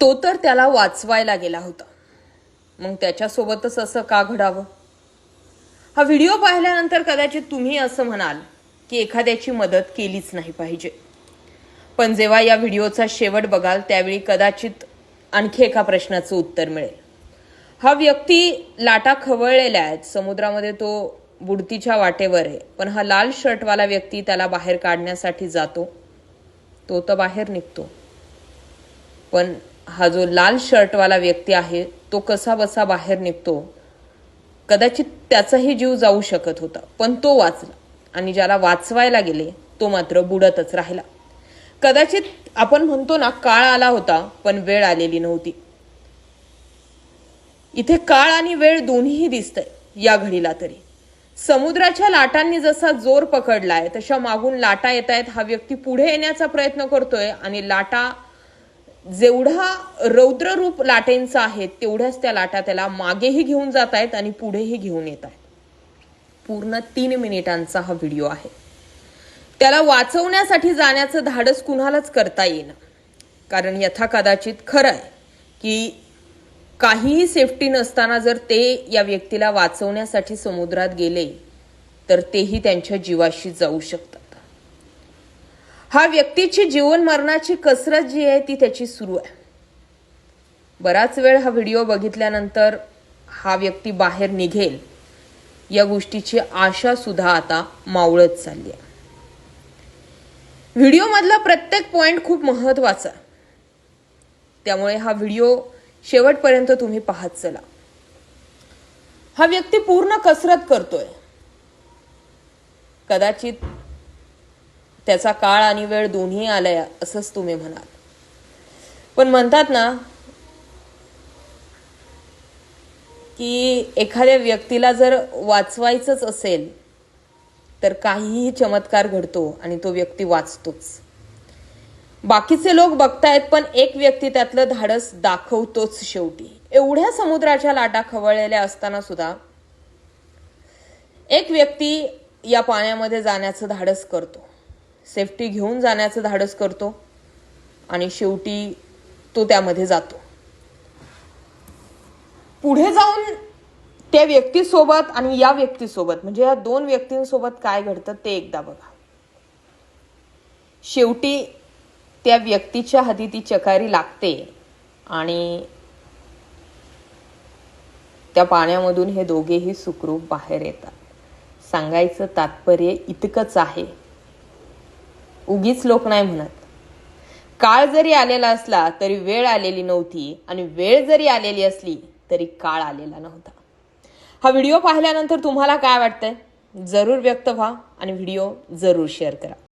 तो तर त्याला वाचवायला गेला होता. मग त्याच्यासोबतच असं का घडावं? हा व्हिडिओ पाहिल्यानंतर कदाचित तुम्ही असं म्हणाल की एखाद्याची मदत केलीच नाही पाहिजे. पण जेव्हा या व्हिडिओचा शेवट बघाल त्यावेळी कदाचित आणखी एका प्रश्नाचं उत्तर मिळेल. हा व्यक्ती लाटा खवळलेल्या आहेत समुद्रामध्ये तो बुडतीच्या वाटेवर आहे. पण हा लाल शर्टवाला व्यक्ती त्याला बाहेर काढण्यासाठी जातो. तो तर बाहेर निघतो. पण हा जो लाल शर्टवाला व्यक्ती आहे तो कसा बसा बाहेर निघतो. कदाचित त्याचाही जीव जाऊ शकत होता पण तो वाचला. आणि ज्याला वाचवायला गेले तो मात्र बुडतच राहिला. कदाचित आपण म्हणतो ना काळ आला होता पण वेळ आलेली नव्हती. इथे काळ आणि वेळ दोन्हीही दिसतंय या घडीला तरी. समुद्राच्या लाटांनी जसा जोर पकडलाय तशा मागून लाटा येत आहेत हा व्यक्ती पुढे येण्याचा प्रयत्न करतोय आणि लाटा जेवढा रौद्ररूप लाटेंचा आहे तेवढ्याच त्या लाटा त्याला मागेही घेऊन जात आहेत आणि पुढेही घेऊन येत आहेत. पूर्ण तीन मिनिटांचा हा व्हिडिओ आहे. त्याला वाचवण्यासाठी जाण्याचं धाडस कुणालाच करता येईना. कारण यथा कदाचित खरं आहे की काहीही सेफ्टी नसताना जर ते या व्यक्तीला वाचवण्यासाठी समुद्रात गेले तर तेही त्यांच्या जीवाशी जाऊ शकतात. हा व्यक्तीची जीवन मरणाची कसरत जी आहे ती त्याची सुरू आहे. बराच वेळ हा व्हिडिओ बघितल्यानंतर हा व्यक्ती बाहेर निघेल. या गोष्टीची आशा सुद्धा आता मावळत चालली आहे. व्हिडिओमधला प्रत्येक पॉइंट खूप महत्त्वाचा त्यामुळे हा व्हिडिओ शेवटपर्यंत तुम्ही पाहत चला. हा व्यक्ती पूर्ण कसरत करतोय. कदाचित त्याचा काळ आणि वेळ दोन्ही आलाय असंच तुम्ही म्हणाल. पण म्हणतात ना की एखाद्या व्यक्तीला जर वाचवायचंच असेल तर काहीही चमत्कार घडतो आणि तो व्यक्ती वाचतोच. बाकीचे लोक बघतायत पण एक व्यक्ती त्यातलं धाडस दाखवतोच शेवटी. एवढ्या समुद्राच्या लाटा खवळलेल्या असताना सुद्धा एक व्यक्ती या पाण्यामध्ये जाण्याचं धाडस करतो. सेफ्टी घेऊन जाण्याचं धाडस करतो आणि शेवटी तो त्यामध्ये जातो. पुढे जाऊन त्या व्यक्तीसोबत आणि या व्यक्तीसोबत म्हणजे या दोन व्यक्तींसोबत काय घडतं ते एकदा बघा. शेवटी त्या व्यक्तीच्या हाती ती चकारी लागते आणि त्या पाण्यामधून हे दोघेही सुखरूप बाहेर येतात. सांगायचं तात्पर्य इतकंच आहे उगीच लोक नाही म्हणत. काळ जरी आलेला असला तरी वेळ आलेली नव्हती आणि वेळ जरी आलेली असली तरी काळ आलेला नव्हता. हा व्हिडिओ पाहिल्यानंतर तुम्हाला काय वाटतंय? जरूर व्यक्त व्हा आणि व्हिडिओ जरूर शेअर करा.